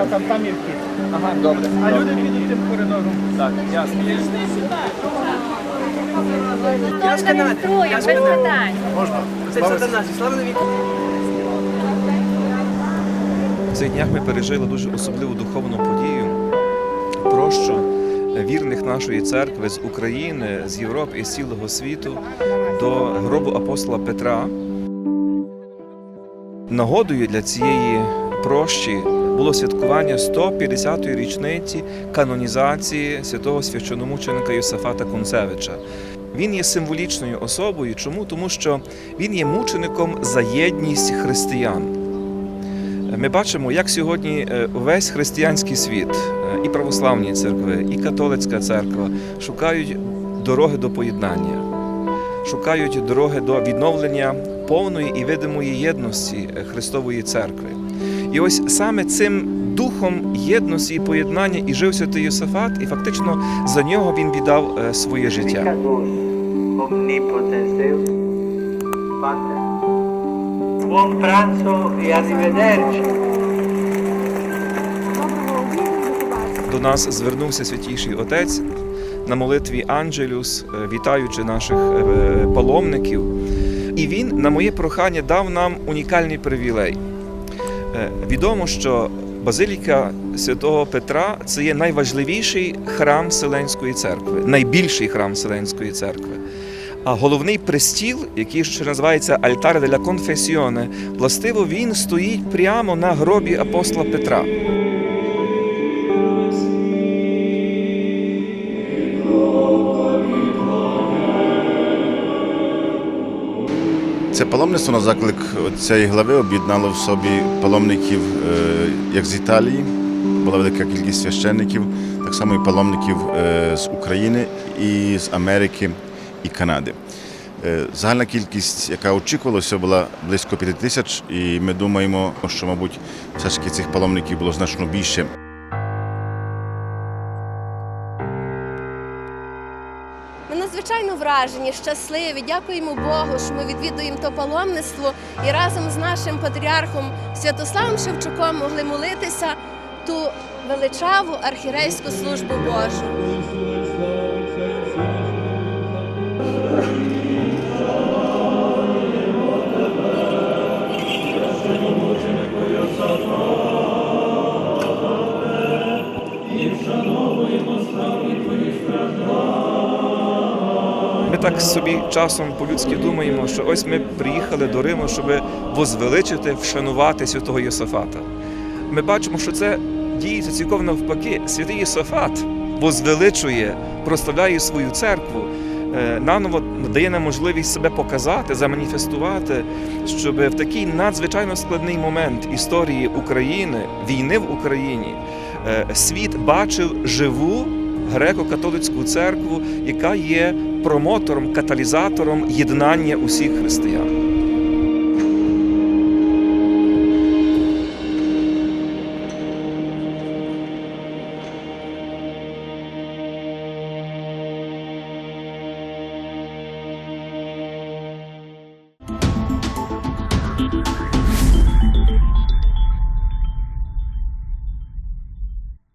Так, там, там є вхід. Ага, добре. А люди підуть тим коридором. Так, ясно. Я з Канади. Реєструємо, без питань. Це сатана. Слава навіки. В цих днях ми пережили дуже особливу духовну подію. Прощу вірних нашої церкви з України, з Європи і з цілого світу до гробу апостола Петра. Нагодою для цієї прощі було святкування 150-ї річниці канонізації святого священомученика Йосафата Кунцевича. Він є символічною особою. Чому? Тому що він є мучеником за єдність християн. Ми бачимо, як сьогодні е, увесь християнський світ, е, і православні церкви, і католицька церква шукають дороги до поєднання, шукають дороги до відновлення повної і видимої єдності е, Христової церкви. І ось саме цим духом єдності і поєднання і жив святий Йосифат, і фактично за нього він віддав е, своє життя. Buon pranzo e arrivederci. До нас звернувся святійший отець на молитві Анджелюс, е, вітаючи наших е, паломників. І він на моє прохання дав нам унікальний привілей. Е, Відомо, що Базиліка святого Петра це є найважливіший храм Вселенської церкви, найбільший храм Вселенської церкви. А головний престіл, який ще називається Альтар деля Конфесіоне, властиво він стоїть прямо на гробі апостола Петра. Це паломництво на заклик цієї глави об'єднало в собі паломників е, як з Італії, була велика кількість священників, так само і паломників е, з України і з Америки і Канади. Е, Загальна кількість, яка очікувалася, була близько 5 тисяч, і ми думаємо, що, мабуть, все ж таки цих паломників було значно більше. Ми надзвичайно вражені, щасливі. Дякуємо Богу, що ми відвідуємо то паломництво і разом з нашим патріархом Святославом Шевчуком могли молитися ту величаву архірейську службу Божу. Так собі часом по-людськи думаємо, що ось ми приїхали до Риму, щоб возвеличити, вшанувати святого Йосафата. Ми бачимо, що це діється цілком навпаки. Святий Йосафат возвеличує, прославляє свою церкву, е, наново дає нам можливість себе показати, заманіфестувати, щоб в такий надзвичайно складний момент історії України, війни в Україні, е, світ бачив живу греко-католицьку церкву, яка є промотором, каталізатором єднання усіх християн.